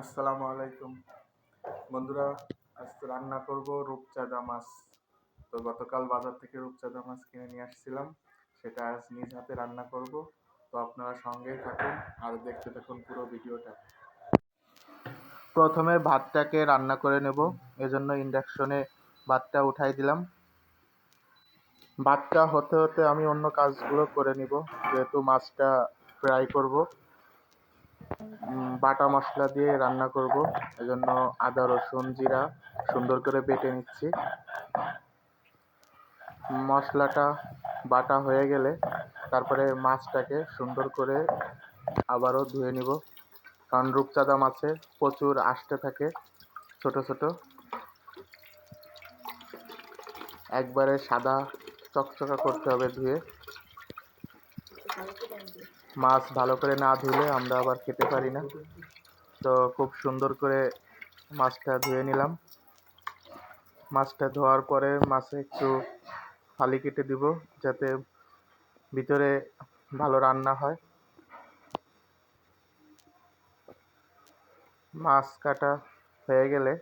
আসসালামু আলাইকুম। বন্ধুরা, আজকে রান্না করব রূপচাঁদা মাছ। তো গতকাল বাজার থেকে রূপচাঁদা মাছ কিনে নিয়ে আসছিলাম। সেটা আজ নিজ হাতে রান্না করব। তো আপনারা সঙ্গেই থাকুন আর দেখতে থাকুন পুরো ভিডিওটা। প্রথমে ভাতটাকে রান্না করে নেব। এজন্য ইন্ডাকশনে ভাতটা উঠাই দিলাম। ভাতটা হতে হতে আমি অন্য কাজগুলো করে নিব, যেহেতু মাছটা ফ্রাই করব। বাটা মশলা দিয়ে রান্না করব। এজন্য আদা, রসুন, জিরা সুন্দর করে বেটে নিচ্ছি। মশলাটা বাটা হয়ে গেলে তারপরে মাছটাকে সুন্দর করে আবারও ধুয়ে নিব। কারণ রূপচাঁদা মাছে প্রচুর আষ্টে থাকে ছোট ছোট। একবারে সাদা চকচকা করতে হবে ধুয়ে। মাছ ভালো করে না ধুলে আমরা আবার খেতে পারি না। তো খুব সুন্দর করে মাছটা ধুয়ে নিলাম। মাছটা ধোয়ার পরে মাছে একটু ফালি কেটে দিব যাতে ভিতরে ভালো রান্না হয়। মাছ কাটা হয়ে গেলে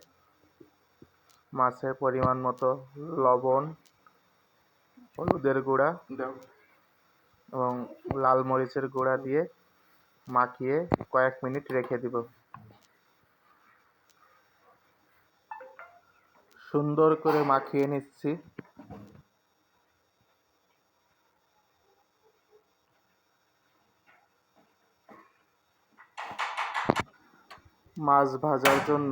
মাছের পরিমাণ মতো লবণ, হলুদের গুঁড়া এবং লাল মরিচের গুঁড়া দিয়ে মাখিয়ে কয়েক মিনিট রেখে দিব। সুন্দর করে মাখিয়ে নিচ্ছি। মাছ ভাজার জন্য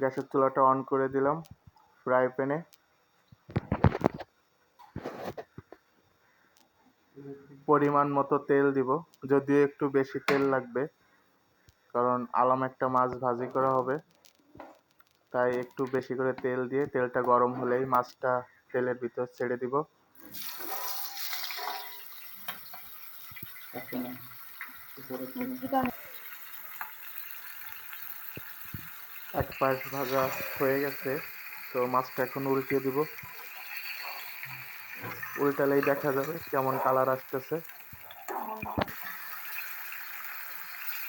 গ্যাসের চুলাটা অন করে দিলাম ফ্রাই প্যানে। পরিমাণ মতো তেল দিব, যদিও একটু বেশি তেল লাগবে, কারণ আলাম একটা মাছ ভাজি করা হবে, তাই একটু বেশি করে তেল দিয়ে, তেলটা গরম হলেই মাছটা তেলের ভিতর ছেড়ে দিব। এক পাশ ভাজা হয়ে গেছে, তো মাছটা এখন উল্টিয়ে দিব। উল্টালেই দেখা যাবে কেমন কালার আসতেছে।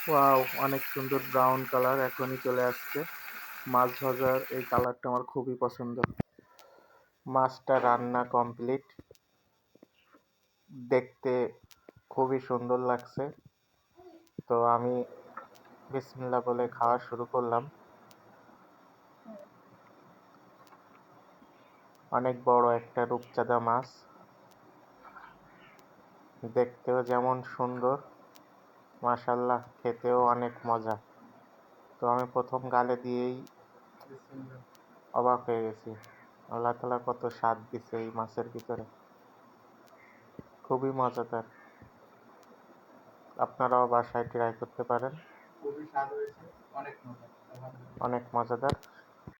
ওয়াও অনেক সুন্দর ব্রাউন কালার এখনই চলে আসছে। মাছ ভাজার এই কালারটা আমার খুবই পছন্দ। মাছটা রান্না কমপ্লিট দেখতে খুবই সুন্দর লাগছে। তো আমি বিসমিল্লা বলে খাওয়া শুরু করলাম। অনেক বড় একটা রূপচাঁদা মাছ। দেখতেও যেমন সুন্দর। মাশাল্লাহ খেতেও অনেক মজা। তো আমি প্রথম গালে দিয়েই অবাক হয়ে গেছি। আল্লাহ তালা কত স্বাদ দিছে এই মাছের ভিতরে। খুবই মজাদার। আপনারাও বাসায় ট্রাই করতে পারেন। অনেক মজাদার।